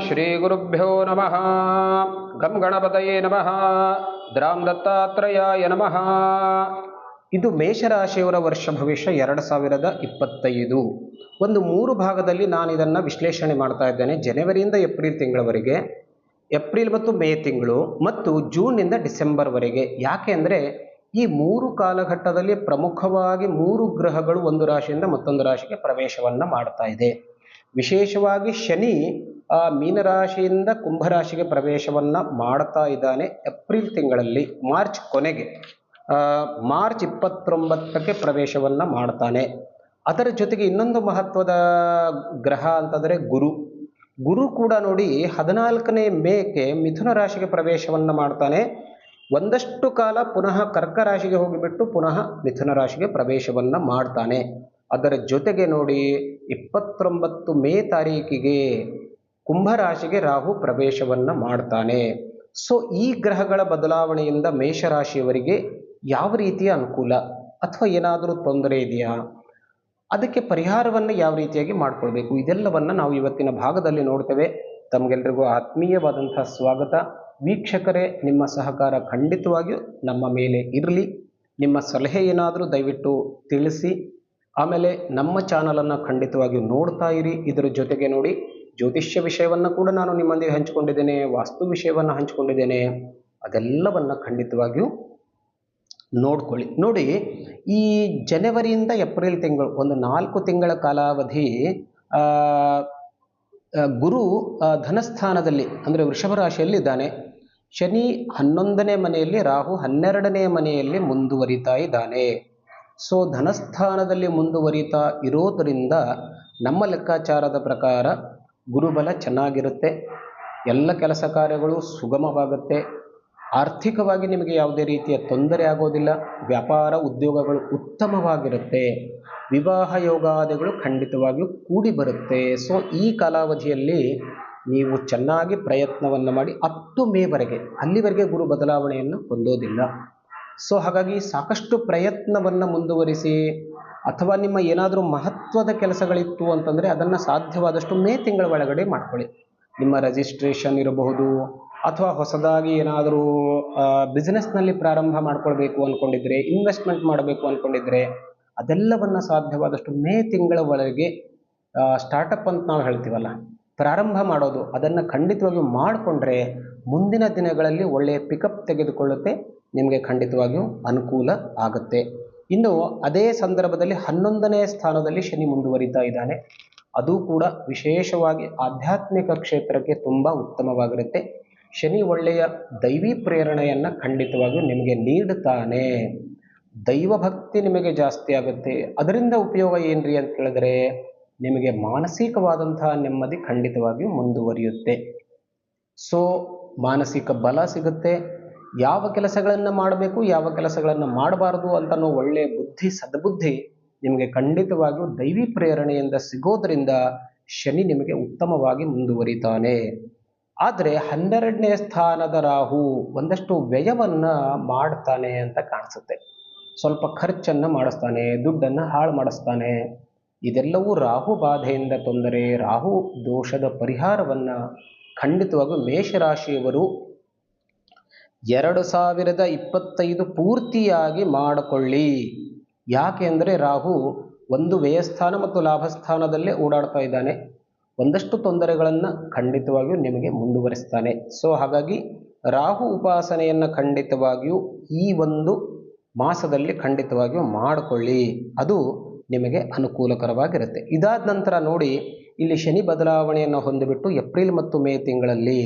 ಶ್ರೀಗುರುಭ್ಯೋ ನಮಃ. ಗಂ ಗಣಪತಯೇ ನಮಃ. ದ್ರಾಂ ದತ್ತಾತ್ರೇಯಾಯ ನಮಃ. ಇದು ಮೇಷರಾಶಿಯವರ ವರ್ಷ ಭವಿಷ್ಯ ಎರಡು ಸಾವಿರದ ಇಪ್ಪತ್ತೈದು. ಒಂದು ಮೂರು ಭಾಗದಲ್ಲಿ ನಾನು ಇದನ್ನು ವಿಶ್ಲೇಷಣೆ ಮಾಡ್ತಾ ಇದ್ದೇನೆ. ಜನವರಿಯಿಂದ ಏಪ್ರಿಲ್ ತಿಂಗಳವರೆಗೆ, ಏಪ್ರಿಲ್ ಮತ್ತು ಮೇ ತಿಂಗಳು ಮತ್ತು ಜೂನ್ನಿಂದ ಡಿಸೆಂಬರ್ವರೆಗೆ ಯಾಕೆ ಅಂದರೆ, ಈ ಮೂರು ಕಾಲಘಟ್ಟದಲ್ಲಿ ಪ್ರಮುಖವಾಗಿ ಮೂರು ಗ್ರಹಗಳು ಒಂದು ರಾಶಿಯಿಂದ ಮತ್ತೊಂದು ರಾಶಿಗೆ ಪ್ರವೇಶವನ್ನು ಮಾಡ್ತಾ ಇದೆ. ವಿಶೇಷವಾಗಿ ಶನಿ ಆ ಮೀನರಾಶಿಯಿಂದ ಕುಂಭರಾಶಿಗೆ ಪ್ರವೇಶವನ್ನು ಮಾಡ್ತಾ ಇದ್ದಾನೆ ಏಪ್ರಿಲ್ ತಿಂಗಳಲ್ಲಿ, ಮಾರ್ಚ್ ಕೊನೆಗೆ. ಮಾರ್ಚ್ ಇಪ್ಪತ್ತೊಂಬತ್ತಕ್ಕೆ ಪ್ರವೇಶವನ್ನು ಮಾಡ್ತಾನೆ. ಅದರ ಜೊತೆಗೆ ಇನ್ನೊಂದು ಮಹತ್ವದ ಗ್ರಹ ಅಂತಂದರೆ ಗುರು. ಗುರು ಕೂಡ ನೋಡಿ ಹದಿನಾಲ್ಕನೇ ಮೇಕ್ಕೆ ಮಿಥುನ ರಾಶಿಗೆ ಪ್ರವೇಶವನ್ನು ಮಾಡ್ತಾನೆ. ಒಂದಷ್ಟು ಕಾಲ ಪುನಃ ಕರ್ಕ ರಾಶಿಗೆ ಹೋಗಿಬಿಟ್ಟು ಪುನಃ ಮಿಥುನ ರಾಶಿಗೆ ಪ್ರವೇಶವನ್ನು ಮಾಡ್ತಾನೆ. ಅದರ ಜೊತೆಗೆ ನೋಡಿ ಇಪ್ಪತ್ತೊಂಬತ್ತು ಮೇ ತಾರೀಕಿಗೆ ಕುಂಭರಾಶಿಗೆ ರಾಹು ಪ್ರವೇಶವನ್ನು ಮಾಡ್ತಾನೆ. ಸೊ ಈ ಗ್ರಹಗಳ ಬದಲಾವಣೆಯಿಂದ ಮೇಷರಾಶಿಯವರಿಗೆ ಯಾವ ರೀತಿಯ ಅನುಕೂಲ ಅಥವಾ ಏನಾದರೂ ತೊಂದರೆ ಇದೆಯಾ? ಅದಕ್ಕೆ ಪರಿಹಾರವನ್ನು ಯಾವ ರೀತಿಯಾಗಿ ಮಾಡಿಕೊಳ್ಬೇಕು? ಇದೆಲ್ಲವನ್ನು ನಾವು ಇವತ್ತಿನ ಭಾಗದಲ್ಲಿ ನೋಡ್ತೇವೆ. ತಮಗೆಲ್ರಿಗೂ ಆತ್ಮೀಯವಾದಂತಹ ಸ್ವಾಗತ. ವೀಕ್ಷಕರೇ, ನಿಮ್ಮ ಸಹಕಾರ ಖಂಡಿತವಾಗಿಯೂ ನಮ್ಮ ಮೇಲೆ ಇರಲಿ. ನಿಮ್ಮ ಸಲಹೆ ಏನಾದರೂ ದಯವಿಟ್ಟು ತಿಳಿಸಿ. ಆಮೇಲೆ ನಮ್ಮ ಚಾನಲನ್ನು ಖಂಡಿತವಾಗಿಯೂ ನೋಡ್ತಾ ಇರಿ. ಇದರ ಜೊತೆಗೆ ನೋಡಿ ಜ್ಯೋತಿಷ್ಯ ವಿಷಯವನ್ನು ಕೂಡ ನಾನು ನಿಮ್ಮೊಂದಿಗೆ ಹಂಚಿಕೊಂಡಿದ್ದೇನೆ, ವಾಸ್ತು ವಿಷಯವನ್ನು ಹಂಚಿಕೊಂಡಿದ್ದೇನೆ, ಅದೆಲ್ಲವನ್ನು ಖಂಡಿತವಾಗಿಯೂ ನೋಡ್ಕೊಳ್ಳಿ. ನೋಡಿ, ಈ ಜನವರಿಯಿಂದ ಏಪ್ರಿಲ್ ತಿಂಗಳು, ಒಂದು ನಾಲ್ಕು ತಿಂಗಳ ಕಾಲಾವಧಿ ಗುರು ಧನಸ್ಥಾನದಲ್ಲಿ, ಅಂದರೆ ವೃಷಭ ರಾಶಿಯಲ್ಲಿ ಇದ್ದಾನೆ ಶನಿ ಹನ್ನೊಂದನೇ ಮನೆಯಲ್ಲಿ, ರಾಹು ಹನ್ನೆರಡನೇ ಮನೆಯಲ್ಲಿ ಮುಂದುವರಿತಾ ಇದ್ದಾನೆ. ಸೊ, ಧನಸ್ಥಾನದಲ್ಲಿ ಮುಂದುವರಿತಾ ಇರೋದರಿಂದ ನಮ್ಮ ಲೆಕ್ಕಾಚಾರದ ಪ್ರಕಾರ ಗುರುಬಲ ಚೆನ್ನಾಗಿರುತ್ತೆ. ಎಲ್ಲ ಕೆಲಸ ಕಾರ್ಯಗಳು ಸುಗಮವಾಗುತ್ತೆ. ಆರ್ಥಿಕವಾಗಿ ನಿಮಗೆ ಯಾವುದೇ ರೀತಿಯ ತೊಂದರೆ ಆಗೋದಿಲ್ಲ. ವ್ಯಾಪಾರ ಉದ್ಯೋಗಗಳು ಉತ್ತಮವಾಗಿರುತ್ತೆ. ವಿವಾಹ ಯೋಗಾದಿಗಳು ಖಂಡಿತವಾಗಿಯೂ ಕೂಡಿ ಬರುತ್ತೆ. ಸೊ ಈ ಕಾಲಾವಧಿಯಲ್ಲಿ ನೀವು ಚೆನ್ನಾಗಿ ಪ್ರಯತ್ನವನ್ನು ಮಾಡಿ ಹತ್ತು ಮೇವರೆಗೆ ಅಲ್ಲಿವರೆಗೆ ಗುರು ಬದಲಾವಣೆಯನ್ನು ಹೊಂದೋದಿಲ್ಲ. ಸೊ ಹಾಗಾಗಿ ಸಾಕಷ್ಟು ಪ್ರಯತ್ನವನ್ನು ಮುಂದುವರಿಸಿ ಅಥವಾ ನಿಮ್ಮ ಏನಾದರೂ ಮಹತ್ವದ ಕೆಲಸಗಳಿತ್ತು ಅಂತಂದರೆ ಅದನ್ನು ಸಾಧ್ಯವಾದಷ್ಟು ಮೇ ತಿಂಗಳ ಒಳಗಡೆ ಮಾಡ್ಕೊಳ್ಳಿ. ನಿಮ್ಮ ರಿಜಿಸ್ಟ್ರೇಷನ್ ಇರಬಹುದು, ಅಥವಾ ಹೊಸದಾಗಿ ಏನಾದರೂ ಬಿಸ್ನೆಸ್ನಲ್ಲಿ ಪ್ರಾರಂಭ ಮಾಡ್ಕೊಳ್ಬೇಕು ಅಂದ್ಕೊಂಡಿದ್ರೆ ಇನ್ವೆಸ್ಟ್ಮೆಂಟ್ ಮಾಡಬೇಕು ಅಂದ್ಕೊಂಡಿದ್ರೆ ಅದೆಲ್ಲವನ್ನು ಸಾಧ್ಯವಾದಷ್ಟು ಮೇ ತಿಂಗಳ ಒಳಗೆ ಸ್ಟಾರ್ಟಪ್ ಅಂತ ನಾವು ಹೇಳ್ತೀವಲ್ಲ, ಪ್ರಾರಂಭ ಮಾಡೋದು, ಅದನ್ನು ಖಂಡಿತವಾಗಿಯೂ ಮಾಡಿಕೊಂಡ್ರೆ ಮುಂದಿನ ದಿನಗಳಲ್ಲಿ ಒಳ್ಳೆಯ ಪಿಕಪ್ ತೆಗೆದುಕೊಳ್ಳುತ್ತೆ, ನಿಮಗೆ ಖಂಡಿತವಾಗಿಯೂ ಅನುಕೂಲ ಆಗುತ್ತೆ. ಇನ್ನು ಅದೇ ಸಂದರ್ಭದಲ್ಲಿ ಹನ್ನೊಂದನೇ ಸ್ಥಾನದಲ್ಲಿ ಶನಿ ಮುಂದುವರಿತಾ ಇದ್ದಾನೆ. ಅದು ಕೂಡ ವಿಶೇಷವಾಗಿ ಆಧ್ಯಾತ್ಮಿಕ ಕ್ಷೇತ್ರಕ್ಕೆ ತುಂಬ ಉತ್ತಮವಾಗಿರುತ್ತೆ. ಶನಿ ಒಳ್ಳೆಯ ದೈವಿ ಪ್ರೇರಣೆಯನ್ನು ಖಂಡಿತವಾಗಿಯೂ ನಿಮಗೆ ನೀಡುತ್ತಾನೆ. ದೈವ ಭಕ್ತಿ ನಿಮಗೆ ಜಾಸ್ತಿ ಆಗುತ್ತೆ. ಅದರಿಂದ ಉಪಯೋಗ ಏನ್ರಿ ಅಂತ ಕೇಳಿದ್ರೆ, ನಿಮಗೆ ಮಾನಸಿಕವಾದಂತಹ ನೆಮ್ಮದಿ ಖಂಡಿತವಾಗಿಯೂ ಮುಂದುವರಿಯುತ್ತೆ. ಸೊ ಮಾನಸಿಕ ಬಲ ಸಿಗುತ್ತೆ. ಯಾವ ಕೆಲಸಗಳನ್ನು ಮಾಡಬೇಕು, ಯಾವ ಕೆಲಸಗಳನ್ನು ಮಾಡಬಾರದು ಅಂತನೋ ಒಳ್ಳೆಯ ಬುದ್ಧಿ, ಸದ್ಬುದ್ಧಿ ನಿಮಗೆ ಖಂಡಿತವಾಗಿಯೂ ದೈವಿ ಪ್ರೇರಣೆಯಿಂದ ಸಿಗೋದ್ರಿಂದ ಶನಿ ನಿಮಗೆ ಉತ್ತಮವಾಗಿ ಮುಂದುವರಿತಾನೆ. ಆದರೆ ಹನ್ನೆರಡನೇ ಸ್ಥಾನದ ರಾಹು ಒಂದಷ್ಟು ವ್ಯಯವನ್ನು ಮಾಡ್ತಾನೆ ಅಂತ ಕಾಣಿಸುತ್ತೆ. ಸ್ವಲ್ಪ ಖರ್ಚನ್ನು ಮಾಡಿಸ್ತಾನೆ, ದುಡ್ಡನ್ನು ಹಾಳು ಮಾಡಿಸ್ತಾನೆ. ಇದೆಲ್ಲವೂ ರಾಹು ಬಾಧೆಯಿಂದ ತೊಂದರೆ, ರಾಹು ದೋಷದ ಪರಿಹಾರವನ್ನು ಖಂಡಿತವಾಗಿಯೂ ಮೇಷರಾಶಿಯವರು ಎರಡು ಸಾವಿರದ ಇಪ್ಪತ್ತೈದು ಪೂರ್ತಿಯಾಗಿ ಮಾಡಿಕೊಳ್ಳಿ. ಯಾಕೆಂದರೆ ರಾಹು ಒಂದು ವ್ಯಯಸ್ಥಾನ ಮತ್ತು ಲಾಭಸ್ಥಾನದಲ್ಲೇ ಓಡಾಡ್ತಾ ಇದ್ದಾನೆ. ಒಂದಷ್ಟು ತೊಂದರೆಗಳನ್ನು ಖಂಡಿತವಾಗಿಯೂ ನಿಮಗೆ ಮುಂದುವರಿಸ್ತಾನೆ. ಸೊ ಹಾಗಾಗಿ ರಾಹು ಉಪಾಸನೆಯನ್ನು ಖಂಡಿತವಾಗಿಯೂ ಈ ಒಂದು ಮಾಸದಲ್ಲಿ ಖಂಡಿತವಾಗಿಯೂ ಮಾಡಿಕೊಳ್ಳಿ. ಅದು ನಿಮಗೆ ಅನುಕೂಲಕರವಾಗಿರುತ್ತೆ. ಇದಾದ ನಂತರ ನೋಡಿ, ಇಲ್ಲಿ ಶನಿ ಬದಲಾವಣೆಯನ್ನು ಹೊಂದಿಬಿಟ್ಟು ಏಪ್ರಿಲ್ ಮತ್ತು ಮೇ ತಿಂಗಳಲ್ಲಿ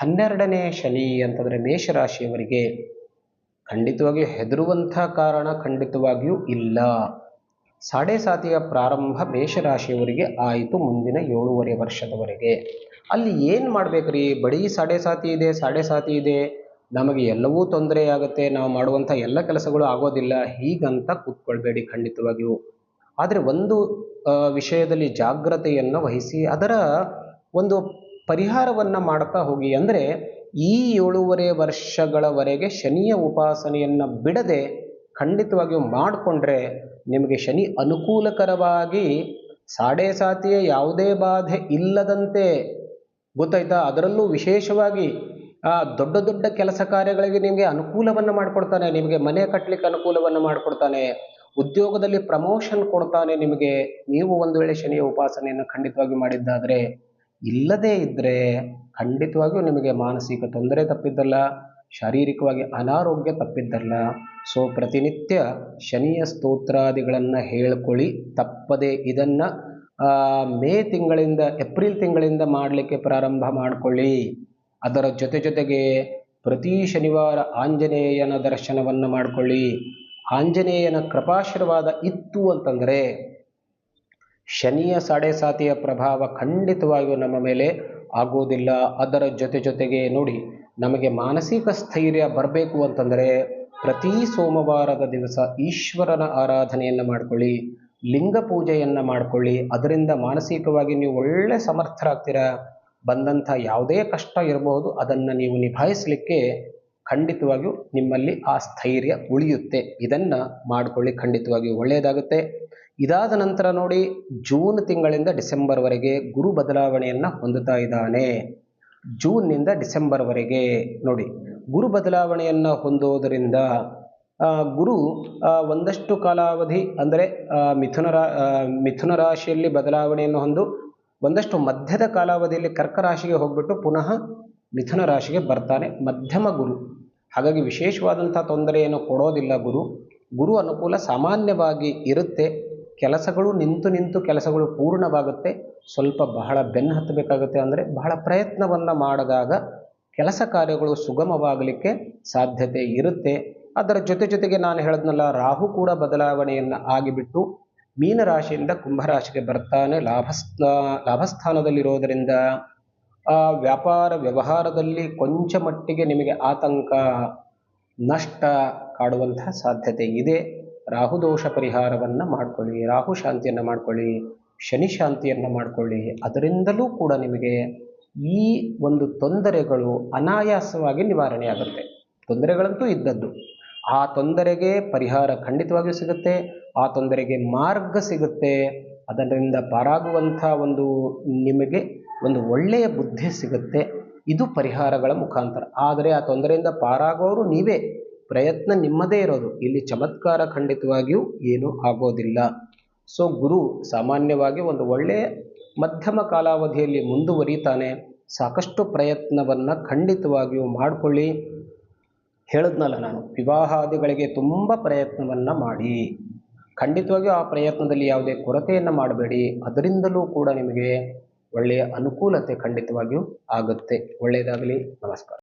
ಹನ್ನೆರಡನೇ ಶನಿ ಅಂತಂದರೆ ಮೇಷರಾಶಿಯವರಿಗೆ ಖಂಡಿತವಾಗಿಯೂ ಹೆದರುವಂಥ ಕಾರಣ ಖಂಡಿತವಾಗಿಯೂ ಇಲ್ಲ. ಸಾಡೆ ಸಾತಿಯ ಪ್ರಾರಂಭ ಮೇಷರಾಶಿಯವರಿಗೆ ಆಯಿತು ಮುಂದಿನ ಏಳೂವರೆ ವರ್ಷದವರೆಗೆ. ಅಲ್ಲಿ ಏನು ಮಾಡ್ಬೇಕ್ರಿ? ಬರೀ ಸಾಡೆ ಸಾತಿ ಇದೆ, ಸಾಡೆ ಸಾತಿ ಇದೆ. ನಮಗೆ ಎಲ್ಲವೂ ತೊಂದರೆ ಆಗುತ್ತೆ, ನಾವು ಮಾಡುವಂಥ ಎಲ್ಲ ಕೆಲಸಗಳು ಆಗೋದಿಲ್ಲ, ಹೀಗಂತ ಕೂತ್ಕೊಳ್ಬೇಡಿ ಖಂಡಿತವಾಗಿಯೂ. ಆದರೆ ಒಂದು ವಿಷಯದಲ್ಲಿ ಜಾಗ್ರತೆಯನ್ನು ವಹಿಸಿ, ಅದರ ಒಂದು ಪರಿಹಾರವನ್ನು ಮಾಡ್ತಾ ಹೋಗಿ ಅಂದರೆ ಈ ಏಳುವರೆ ವರ್ಷಗಳವರೆಗೆ ಶನಿಯ ಉಪಾಸನೆಯನ್ನು ಬಿಡದೆ ಖಂಡಿತವಾಗಿಯೂ ಮಾಡಿಕೊಂಡ್ರೆ ನಿಮಗೆ ಶನಿ ಅನುಕೂಲಕರವಾಗಿ ಸಾಡೆ ಸಾತಿಯ ಯಾವುದೇ ಬಾಧೆ ಇಲ್ಲದಂತೆ ಗೊತ್ತಾಯ್ತಾ? ಅದರಲ್ಲೂ ವಿಶೇಷವಾಗಿ ದೊಡ್ಡ ದೊಡ್ಡ ಕೆಲಸ ಕಾರ್ಯಗಳಿಗೆ ನಿಮಗೆ ಅನುಕೂಲವನ್ನು ಮಾಡಿಕೊಡ್ತಾನೆ, ನಿಮಗೆ ಮನೆ ಕಟ್ಟಲಿಕ್ಕೆ ಅನುಕೂಲವನ್ನು ಮಾಡಿಕೊಡ್ತಾನೆ, ಉದ್ಯೋಗದಲ್ಲಿ ಪ್ರಮೋಷನ್ ಕೊಡ್ತಾನೆ ನಿಮಗೆ. ನೀವು ಒಂದು ವೇಳೆ ಶನಿಯ ಉಪಾಸನೆಯನ್ನು ಖಂಡಿತವಾಗಿ ಮಾಡಿದ್ದಾದರೆ ಇಲ್ಲದೇ ಇದ್ದರೆ ಖಂಡಿತವಾಗಿಯೂ ನಿಮಗೆ ಮಾನಸಿಕ ತೊಂದರೆ ತಪ್ಪಿದ್ದಲ್ಲ, ಶಾರೀರಿಕವಾಗಿ ಅನಾರೋಗ್ಯ ತಪ್ಪಿದ್ದಲ್ಲ. ಸೊ ಪ್ರತಿನಿತ್ಯ ಶನಿಯ ಸ್ತೋತ್ರಾದಿಗಳನ್ನು ಹೇಳ್ಕೊಳ್ಳಿ. ತಪ್ಪದೆ ಇದನ್ನು ಮೇ ತಿಂಗಳಿಂದ, ಏಪ್ರಿಲ್ ತಿಂಗಳಿಂದ ಮಾಡಲಿಕ್ಕೆ ಪ್ರಾರಂಭ ಮಾಡಿಕೊಳ್ಳಿ. ಅದರ ಜೊತೆ ಜೊತೆಗೆ ಪ್ರತಿ ಶನಿವಾರ ಆಂಜನೇಯನ ದರ್ಶನವನ್ನು ಮಾಡಿಕೊಳ್ಳಿ. ಆಂಜನೇಯನ ಕೃಪಾಶೀರ್ವಾದ ಇತ್ತು ಅಂತಂದರೆ ಶನಿಯ ಸಾಡೆ ಸಾತಿಯ ಪ್ರಭಾವ ಖಂಡಿತವಾಗಿಯೂ ನಮ್ಮ ಮೇಲೆ ಆಗೋದಿಲ್ಲ ಅದರ ಜೊತೆ ಜೊತೆಗೆ ನೋಡಿ, ನಮಗೆ ಮಾನಸಿಕ ಸ್ಥೈರ್ಯ ಬರಬೇಕು ಅಂತಂದರೆ ಪ್ರತಿ ಸೋಮವಾರದ ದಿವಸ ಈಶ್ವರನ ಆರಾಧನೆಯನ್ನು ಮಾಡಿಕೊಳ್ಳಿ, ಲಿಂಗ ಪೂಜೆಯನ್ನು ಮಾಡಿಕೊಳ್ಳಿ. ಅದರಿಂದ ಮಾನಸಿಕವಾಗಿ ನೀವು ಒಳ್ಳೆ ಸಮರ್ಥರಾಗ್ತೀರಾ? ಬಂದಂಥ ಯಾವುದೇ ಕಷ್ಟ ಇರಬಹುದು, ಅದನ್ನು ನೀವು ನಿಭಾಯಿಸಲಿಕ್ಕೆ ಖಂಡಿತವಾಗಿಯೂ ನಿಮ್ಮಲ್ಲಿ ಆ ಸ್ಥೈರ್ಯ ಉಳಿಯುತ್ತೆ. ಇದನ್ನು ಮಾಡಿಕೊಳ್ಳಿ, ಖಂಡಿತವಾಗಿಯೂ ಒಳ್ಳೆಯದಾಗುತ್ತೆ. ಇದಾದ ನಂತರ ನೋಡಿ ಜೂನ್ ತಿಂಗಳಿಂದ ಡಿಸೆಂಬರ್ವರೆಗೆ ಗುರು ಬದಲಾವಣೆಯನ್ನು ಹೊಂದುತ್ತಾ ಇದ್ದಾನೆ. ಜೂನ್ನಿಂದ ಡಿಸೆಂಬರ್ವರೆಗೆ ನೋಡಿ ಗುರು ಬದಲಾವಣೆಯನ್ನು ಹೊಂದೋದರಿಂದ ಗುರು ಒಂದಷ್ಟು ಕಾಲಾವಧಿ ಅಂದರೆ ಮಿಥುನ ಮಿಥುನ ರಾಶಿಯಲ್ಲಿ ಬದಲಾವಣೆಯನ್ನು ಹೊಂದು ಒಂದಷ್ಟು ಮಧ್ಯದ ಕಾಲಾವಧಿಯಲ್ಲಿ ಕರ್ಕ ರಾಶಿಗೆ ಹೋಗ್ಬಿಟ್ಟು ಪುನಃ ಮಿಥುನ ರಾಶಿಗೆ ಬರ್ತಾನೆ ಮಧ್ಯಮ ಗುರು. ಹಾಗಾಗಿ ವಿಶೇಷವಾದಂಥ ತೊಂದರೆಯನ್ನು ಕೊಡೋದಿಲ್ಲ ಗುರು. ಗುರು ಅನುಕೂಲ ಸಾಮಾನ್ಯವಾಗಿ ಇರುತ್ತೆ. ಕೆಲಸಗಳು ನಿಂತು ನಿಂತು ಕೆಲಸಗಳು ಪೂರ್ಣವಾಗುತ್ತೆ. ಸ್ವಲ್ಪ ಬಹಳ ಬೆನ್ನು ಹತ್ತಬೇಕಾಗುತ್ತೆ ಅಂದರೆ ಬಹಳ ಪ್ರಯತ್ನವನ್ನು ಮಾಡಿದಾಗ ಕೆಲಸ ಕಾರ್ಯಗಳು ಸುಗಮವಾಗಲಿಕ್ಕೆ ಸಾಧ್ಯತೆ ಇರುತ್ತೆ. ಅದರ ಜೊತೆ ಜೊತೆಗೆ ನಾನು ಹೇಳಿದ್ನಲ್ಲ, ರಾಹು ಕೂಡ ಬದಲಾವಣೆಯನ್ನು ಆಗಿಬಿಟ್ಟು ಮೀನರಾಶಿಯಿಂದ ಕುಂಭರಾಶಿಗೆ ಬರ್ತಾನೆ. ಲಾಭಸ್ಥ, ಲಾಭಸ್ಥಾನದಲ್ಲಿರೋದರಿಂದ ಆ ವ್ಯಾಪಾರ ವ್ಯವಹಾರದಲ್ಲಿ ಕೊಂಚ ಮಟ್ಟಿಗೆ ನಿಮಗೆ ಆತಂಕ, ನಷ್ಟ ಕಾಡುವಂತಹ ಸಾಧ್ಯತೆ ಇದೆ. ರಾಹುದೋಷ ಪರಿಹಾರವನ್ನು ಮಾಡ್ಕೊಳ್ಳಿ, ರಾಹು ಶಾಂತಿಯನ್ನು ಮಾಡ್ಕೊಳ್ಳಿ, ಶನಿ ಶಾಂತಿಯನ್ನು ಮಾಡಿಕೊಳ್ಳಿ. ಅದರಿಂದಲೂ ಕೂಡ ನಿಮಗೆ ಈ ಒಂದು ತೊಂದರೆಗಳು ಅನಾಯಾಸವಾಗಿ ನಿವಾರಣೆ ಆಗುತ್ತೆ. ತೊಂದರೆಗಳಂತೂ ಇದ್ದದ್ದು. ಆ ತೊಂದರೆಗೆ ಪರಿಹಾರ ಖಂಡಿತವಾಗಿಯೂ ಸಿಗುತ್ತೆ, ಆ ತೊಂದರೆಗೆ ಮಾರ್ಗ ಸಿಗುತ್ತೆ. ಅದರಿಂದ ಪಾರಾಗುವಂಥ ಒಂದು ನಿಮಗೆ ಒಂದು ಒಳ್ಳೆಯ ಬುದ್ಧಿ ಸಿಗುತ್ತೆ. ಇದು ಪರಿಹಾರಗಳ ಮುಖಾಂತರ. ಆದರೆ ಆ ತೊಂದರೆಯಿಂದ ಪಾರಾಗೋರು ನೀವೇ. ಪ್ರಯತ್ನ ನಿಮ್ಮದೇ ಇರೋದು. ಇಲ್ಲಿ ಚಮತ್ಕಾರ ಖಂಡಿತವಾಗಿಯೂ ಏನೂ ಆಗೋದಿಲ್ಲ. ಸೊ ಗುರು ಸಾಮಾನ್ಯವಾಗಿ ಒಂದು ಒಳ್ಳೆಯ ಮಧ್ಯಮ ಕಾಲಾವಧಿಯಲ್ಲಿ ಮುಂದುವರಿತಾನೆ. ಸಾಕಷ್ಟು ಪ್ರಯತ್ನವನ್ನು ಖಂಡಿತವಾಗಿಯೂ ಮಾಡಿಕೊಳ್ಳಿ. ಹೇಳಿದ್ನಲ್ಲ ನಾನು, ವಿವಾಹಾದಿಗಳಿಗೆ ತುಂಬ ಪ್ರಯತ್ನವನ್ನು ಮಾಡಿ. ಖಂಡಿತವಾಗಿಯೂ ಆ ಪ್ರಯತ್ನದಲ್ಲಿ ಯಾವುದೇ ಕೊರತೆಯನ್ನು ಮಾಡಬೇಡಿ. ಅದರಿಂದಲೂ ಕೂಡ ನಿಮಗೆ ಒಳ್ಳೆಯ ಅನುಕೂಲತೆ ಖಂಡಿತವಾಗಿಯೂ ಆಗುತ್ತೆ. ಒಳ್ಳೆಯದಾಗಲಿ. ನಮಸ್ಕಾರ.